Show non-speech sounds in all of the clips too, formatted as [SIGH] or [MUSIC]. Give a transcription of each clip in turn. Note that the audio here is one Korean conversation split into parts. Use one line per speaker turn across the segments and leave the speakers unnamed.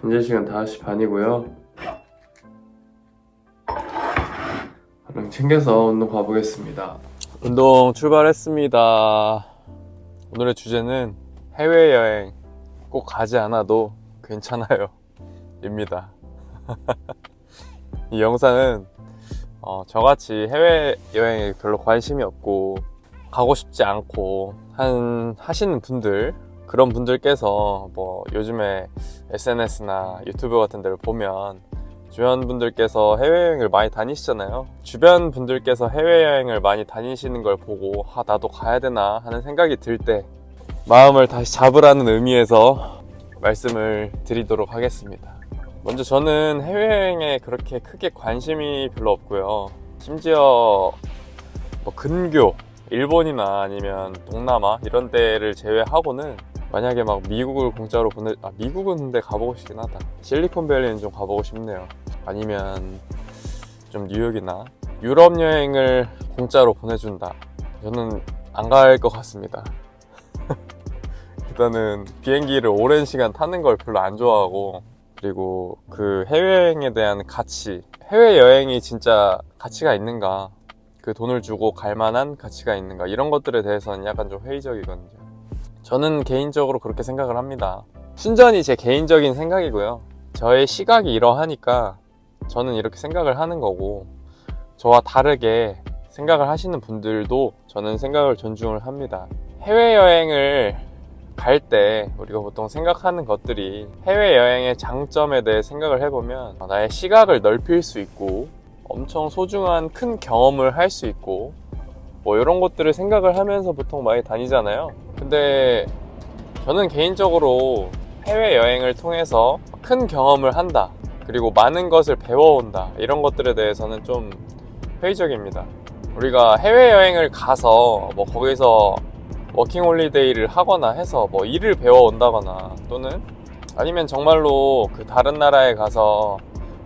현재 시간 5시 반이고요. 얼른 챙겨서 운동 가보겠습니다. 운동 출발했습니다. 오늘의 주제는 해외여행 꼭 가지 않아도 괜찮아요. [LAUGHS] 입니다. [LAUGHS] 이 영상은 어, 저같이 해외여행에 별로 관심이 없고 가고 싶지 않고 한 하시는 분들 그런 분들께서 뭐 요즘에 SNS나 유튜브 같은 데를 보면 주변 분들께서 해외여행을 많이 다니시잖아요. 주변 분들께서 해외여행을 많이 다니시는 걸 보고 아 나도 가야 되나 하는 생각이 들 때 마음을 다시 잡으라는 의미에서 말씀을 드리도록 하겠습니다. 먼저 저는 해외여행에 그렇게 크게 관심이 별로 없고요. 심지어 뭐 근교, 일본이나 아니면 동남아 이런 데를 제외하고는 만약에 막 미국을 공짜로 보내 아 미국은 근데 가보고 싶긴 하다. 실리콘밸리는 좀 가보고 싶네요. 아니면 좀 뉴욕이나 유럽 여행을 공짜로 보내준다. 저는 안 갈 것 같습니다. [LAUGHS] 일단은 비행기를 오랜 시간 타는 걸 별로 안 좋아하고 그리고 그 해외여행에 대한 가치 해외여행이 진짜 가치가 있는가? 그 돈을 주고 갈 만한 가치가 있는가? 이런 것들에 대해서는 약간 좀 회의적이거든요 저는 개인적으로 그렇게 생각을 합니다. 순전히 제 개인적인 생각이고요. 저의 시각이 이러하니까 저는 이렇게 생각을 하는 거고, 저와 다르게 생각을 하시는 분들도 저는 생각을 존중을 합니다. 해외여행을 갈때 우리가 보통 생각하는 것들이 해외여행의 장점에 대해 생각을 해보면 나의 시각을 넓힐 수 있고, 엄청 소중한 큰 경험을 할 수 있고, 뭐 이런 것들을 생각을 하면서 보통 많이 다니잖아요. 근데 저는 개인적으로 해외 여행을 통해서 큰 경험을 한다. 그리고 많은 것을 배워온다. 이런 것들에 대해서는 좀 회의적입니다. 우리가 해외 여행을 가서 뭐 거기서 워킹 홀리데이를 하거나 해서 뭐 일을 배워온다거나 또는 아니면 정말로 그 다른 나라에 가서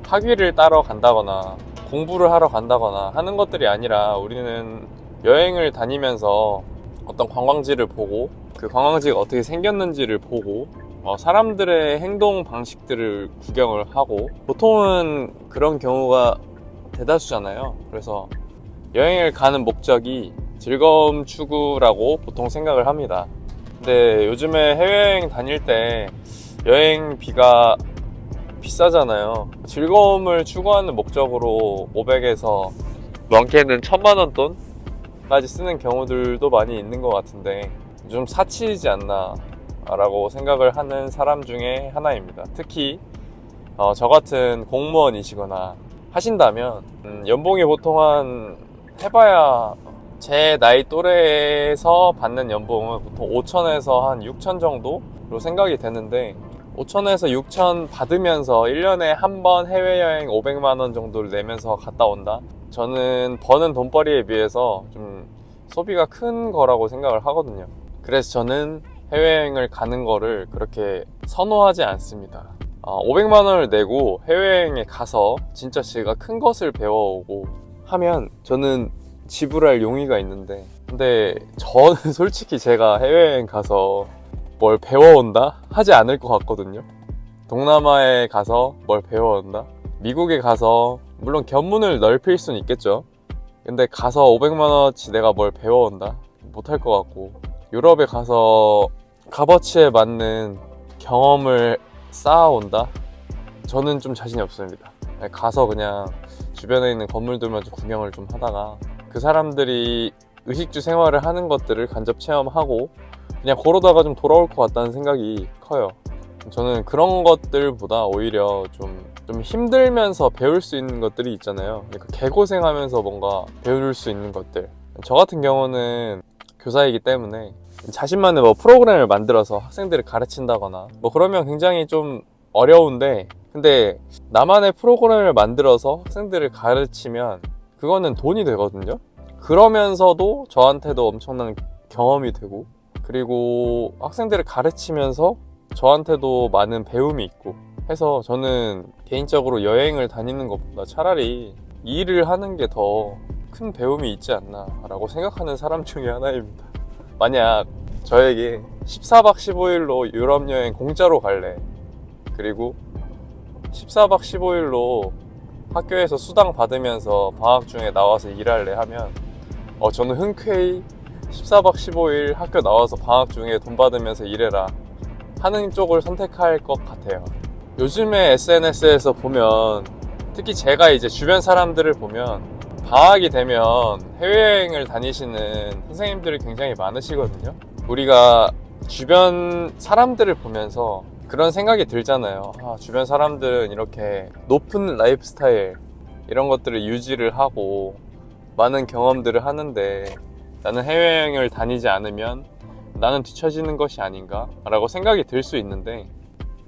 학위를 따러 간다거나 공부를 하러 간다거나 하는 것들이 아니라 우리는 여행을 다니면서 어떤 관광지를 보고 그 관광지가 어떻게 생겼는지를 보고 어, 사람들의 행동 방식들을 구경을 하고 보통은 그런 경우가 대다수잖아요. 그래서 여행을 가는 목적이 즐거움 추구라고 보통 생각을 합니다. 근데 요즘에 해외여행 다닐 때 여행비가 비싸잖아요. 즐거움을 추구하는 목적으로 500에서 많게는 1000만 원 돈? 까지 쓰는 경우들도 많이 있는 것 같은데 좀 사치이지 않나 라고 생각을 하는 사람 중에 하나입니다. 특히 어, 저 같은 공무원이시거나 하신다면 음, 연봉이 보통 한 해봐야 제 나이 또래에서 받는 연봉은 보통 5천에서 한 6천 정도로 생각이 되는데 5천에서 6천 받으면서 1년에 한 번 해외여행 500만 원 정도를 내면서 갔다 온다? 저는 버는 돈벌이에 비해서 좀 소비가 큰 거라고 생각을 하거든요. 그래서 저는 해외여행을 가는 거를 그렇게 선호하지 않습니다. 500만 원을 내고 해외여행에 가서 진짜 제가 큰 것을 배워오고 하면 저는 지불할 용의가 있는데 근데 저는 [LAUGHS] 솔직히 제가 해외여행 가서 뭘 배워온다? 하지 않을 것 같거든요. 동남아에 가서 뭘 배워온다? 미국에 가서 물론 견문을 넓힐 수는 있겠죠. 근데 가서 500만원어치 내가 뭘 배워온다? 못할 것 같고. 유럽에 가서 값어치에 맞는 경험을 쌓아온다? 저는 좀 자신이 없습니다. 가서 그냥 주변에 있는 건물들만 좀 구경을 좀 하다가 그 사람들이 의식주 생활을 하는 것들을 간접 체험하고 그냥 걸어다가 좀 돌아올 것 같다는 생각이 커요. 저는 그런 것들보다 오히려 좀, 좀 힘들면서 배울 수 있는 것들이 있잖아요. 그러니까 개고생하면서 뭔가 배울 수 있는 것들. 저 같은 경우는 교사이기 때문에 자신만의 뭐 프로그램을 만들어서 학생들을 가르친다거나 뭐 그러면 굉장히 좀 어려운데 근데 나만의 프로그램을 만들어서 학생들을 가르치면 그거는 돈이 되거든요. 그러면서도 저한테도 엄청난 경험이 되고 그리고 학생들을 가르치면서 저한테도 많은 배움이 있고 해서 저는 개인적으로 여행을 다니는 것보다 차라리 일을 하는 게 더 큰 배움이 있지 않나 라고 생각하는 사람 중에 하나입니다. [LAUGHS] 만약 저에게 14박 15일로 유럽 여행 공짜로 갈래. 그리고 14박 15일로 학교에서 수당 받으면서 방학 중에 나와서 일할래 하면 어 저는 흔쾌히 14박 15일 학교 나와서 방학 중에 돈 받으면서 일해라 하는 쪽을 선택할 것 같아요. 요즘에 SNS에서 보면 특히 제가 이제 주변 사람들을 보면 방학이 되면 해외여행을 다니시는 선생님들이 굉장히 많으시거든요. 우리가 주변 사람들을 보면서 그런 생각이 들잖아요. 아, 주변 사람들은 이렇게 높은 라이프 스타일 이런 것들을 유지를 하고 많은 경험들을 하는데 나는 해외여행을 다니지 않으면 나는 뒤처지는 것이 아닌가? 라고 생각이 들 수 있는데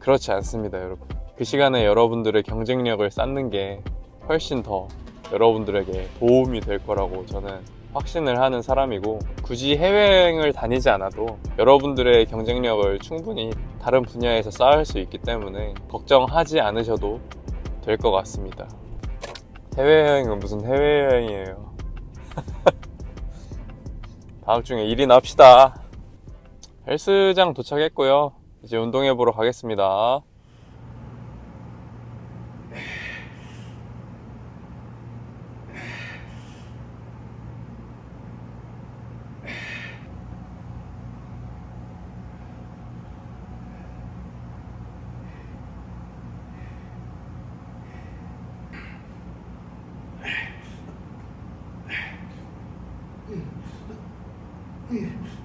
그렇지 않습니다, 여러분. 그 시간에 여러분들의 경쟁력을 쌓는 게 훨씬 더 여러분들에게 도움이 될 거라고 저는 확신을 하는 사람이고 굳이 해외여행을 다니지 않아도 여러분들의 경쟁력을 충분히 다른 분야에서 쌓을 수 있기 때문에 걱정하지 않으셔도 될 것 같습니다. 해외여행은 무슨 해외여행이에요. [LAUGHS] 다음 중에 일이나 합시다. 헬스장 도착했고요. 이제 운동해 보러 가겠습니다. 嗯。 [LAUGHS]